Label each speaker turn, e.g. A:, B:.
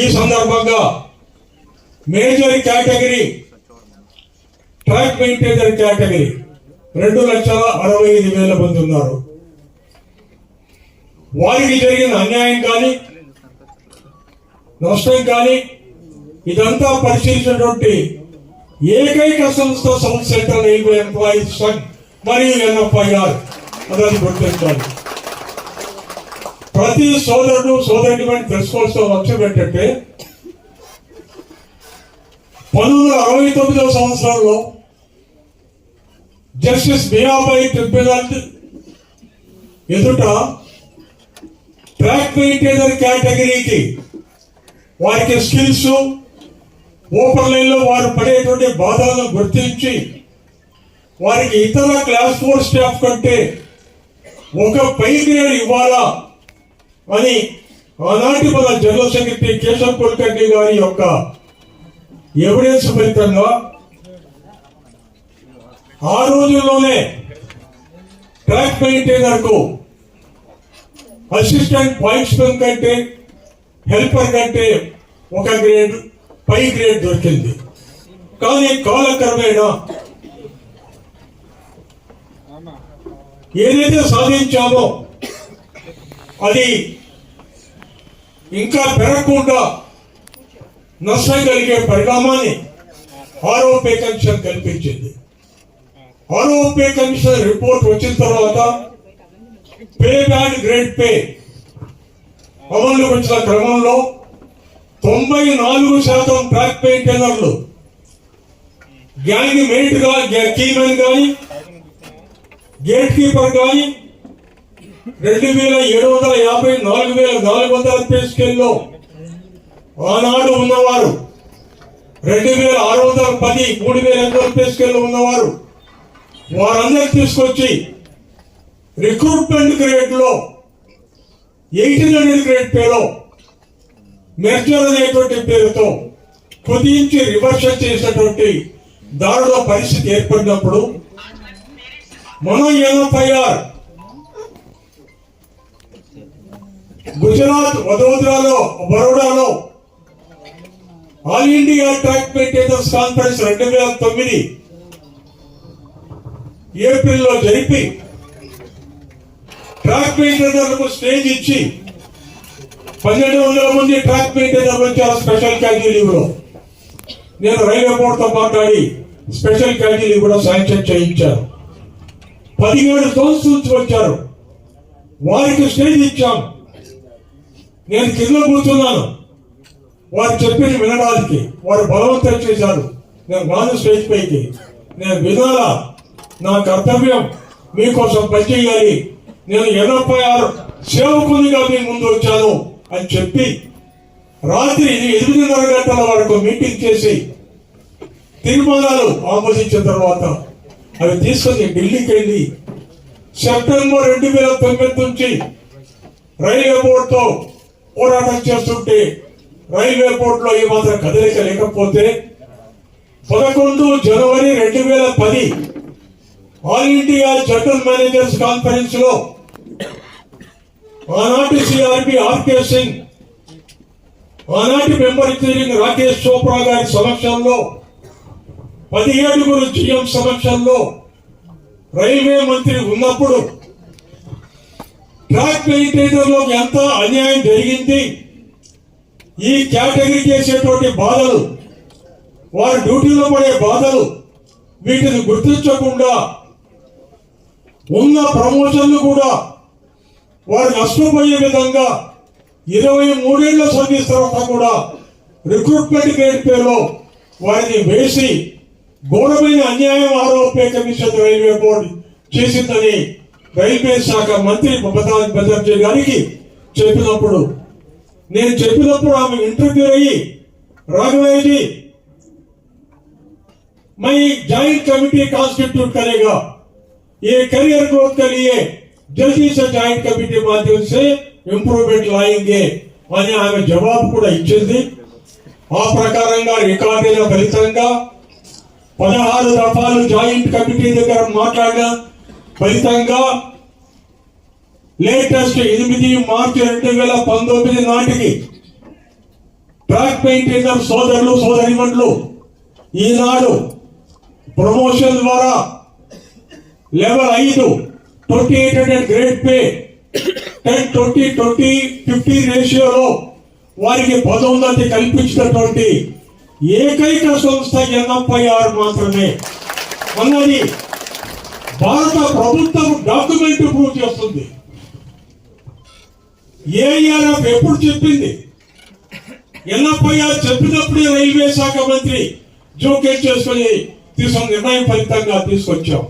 A: ఈ సందర్భంగా major category track maintainer category రెండు లక్షల అరవై ఐదు వేల మంది ఉన్నారు. వారికి జరిగిన అన్యాయం కానీ నష్టం కానీ ఇదంతా పరిశీలించినటువంటి ఏకైక సంస్థ South Central Railway employees fund మరియు ఎన్ఎఫ్ఐఆర్. అదని గుర్తించాలి. ప్రతి సోదరుడు సోదరుడి మనం తెలుసుకోవాల్సిన లక్ష్యం ఏంటంటే పంతొమ్మిది వందల అరవై తొమ్మిదవ సంవత్సరంలో జస్టిస్ బియాబాయి ట్రిబ్యునల్ ఎదుట ట్రాక్ మెయింటైనర్ కేటగిరీకి వారికి స్కిల్స్ ఓపెన్ లైన్లో వారు పడేటువంటి బాధలను గుర్తించి వారికి ఇతర క్లాస్ ఫోర్ స్టాఫ్ కంటే ఒక పై గ్రేడ్ ఇవ్వాలా అని ఆనాటి మన జనరల్ సెక్రటరీ కేశవ్ కుల్కర్ణి గారి యొక్క ఎవిడెన్స్ ఫలితంగా ఆ రోజుల్లోనే ట్రాక్ మెయింటైనర్కు అసిస్టెంట్ పాయింట్స్మెన్ కంటే హెల్పర్ కంటే ఒక గ్రేడ్ పై గ్రేడ్ దొరికింది. కానీ కాలక్రమేణా ఏదైతే సాధించామో అది ఇంకా పెరగకుండా నష్టం కలిగే పరిణామాన్ని ఆరోపే కమిషన్ కల్పించింది. ఆరోపే కమిషన్ రిపోర్ట్ వచ్చిన తర్వాత పే బ్యాండ్ గ్రేడ్ పే అమలు వచ్చిన క్రమంలో తొంభై నాలుగు శాతం ట్రాక్ మెయింటైనర్లు గ్యాంగ్ మేట్గా కీమెన్ కానీ గేట్ కీపర్ కానీ రెండు వేల ఏడు వందల యాభై నాలుగు వేల నాలుగు వందల పే ఆనాడు ఉన్నవారు రెండు వేల ఆరు వందల పది మూడు వేల ఎనిమిది వందల పే ఉన్నవారు వారందరూ తీసుకొచ్చి రిక్రూట్మెంట్ గ్రేడ్లో ఎయిటీన్ హండ్రెడ్ గ్రేడ్ పేలో మెర్జర్ అనేటువంటి పేరుతో కుదించి రివర్స్ చేసినటువంటి దారుణ పరిస్థితి ఏర్పడినప్పుడు మనం ఎన్ఎఫ్ఐఆర్ గుజరాత్ వదోదరాలో బరోడాలో all India track maintenance conference రెండు వేల తొమ్మిది ఏప్రిల్లో జరిపి ట్రాక్ మెయింటైనర్లకు స్టేజ్ ఇచ్చి పన్నెండు వందల మంది ట్రాక్ మెయింటైనర్ వచ్చారు స్పెషల్ క్యాజువల్ నేను రైల్వే బోర్డుతో మాట్లాడి స్పెషల్ క్యాజువల్ కూడా శాంక్షన్ చేయించారు పదిహేడు జోన్స్ వచ్చారు. వారికి స్టేజ్ ఇచ్చాం. నేను కింద కూర్చున్నాను. వారు చెప్పింది వినడానికి వారు బలవంతం చేశారు. నేను రాను స్టేజ్ పైకి. నేను వినాలా? నా కర్తవ్యం మీకోసం పనిచేయాలి. నేను ఎనభై ఆరు సేవకునిగా మీ ముందు వచ్చాను అని చెప్పి రాత్రి ఎనిమిదిన్నర గంటల వరకు మీటింగ్ చేసి తీర్మానాలు ఆమోదించిన తర్వాత అవి తీసుకొని ఢిల్లీకి వెళ్ళి సెప్టెంబర్ రెండు వేల తొమ్మిది నుంచి రైల్వే బోర్డుతో పోరాటం చేస్తుంటే రైల్వే బోర్డులో ఈ మాత్రం కదలిక లేకపోతే పదకొండు జనవరి రెండు వేల పది ఆల్ ఇండియా జనరల్ మేనేజర్స్ కాన్ఫరెన్స్లో ఆనాటి సిఆర్పి ఆర్కే సింగ్ ఆనాటి మెంబర్ ఇంజనీరింగ్ రాకేష్ చోప్రా గారి సమక్షంలో పదిహేడుగురు జిఎం సమక్షంలో రైల్వే మంత్రి ఉన్నప్పుడు ట్రాక్ మెయింటైనర్ ఎంత అన్యాయం జరిగింది? ఈ కేటగిరీ చేసేటువంటి బాధలు వారి డ్యూటీలో పడే బాధలు వీటిని గుర్తించకుండా ఉన్న ప్రమోషన్లు కూడా వారు నష్టపోయే విధంగా ఇరవై మూడేళ్ళ సర్వీస్ తర్వాత కూడా రిక్రూట్మెంట్ గ్రేడ్ పేరులో వారిని వేసి ఘోరమైన అన్యాయం ఆరోపే కమిషన్ రైల్వే బోర్డు చేసిందని రైల్వే శాఖ మంత్రి మమతా బెనర్జీ గారికి చెప్పినప్పుడు నేను చెప్పినప్పుడు ఆమె ఇంటర్వ్యూ అయ్యి राघवैया जी मैं ज्वाइंट कमेटी कॉन्स्टिट्यूट करेगा ये करियर ग्रोथ के लिए जल्दी से ज्वाइंट कमेटी माध्यम से ఇంప్రూవ్మెంట్ లాయింగే అని ఆమె జవాబు కూడా ఇచ్చింది ఆ ప్రకారంగా రికార్డుల ఫలితంగా పదహారు దఫాలు జాయింట్ కమిటీ దగ్గర మాట్లాడిన ఫలితంగా లేటెస్ట్ ఎనిమిది మార్చి రెండు వేల పంతొమ్మిది నాటికి ట్రాక్ మెయింటైనర్ సోదరులు సోదరిమండ్లు ఈనాడు ప్రమోషన్ ద్వారా లెవెల్ ఐదు twenty eight hundred grade pay ten twenty twenty fifty రేషియోలో వారికి పదోన్నతి కల్పించినటువంటి ఏకైక సంస్థ ఎన్ఎఫ్ఐఆర్ మాత్రమే. అన్నది భారత ప్రభుత్వం డాక్యుమెంట్ ప్రూవ్ చేస్తుంది. ఏఆర్ఎఫ్ ఎప్పుడు చెప్పింది? ఎన్ఎఫ్ఐఆర్ చెప్పినప్పుడే రైల్వే శాఖ మంత్రి జోకేట్ చేసుకుని తీసుకున్న నిర్ణయం ఫలితంగా తీసుకొచ్చాం.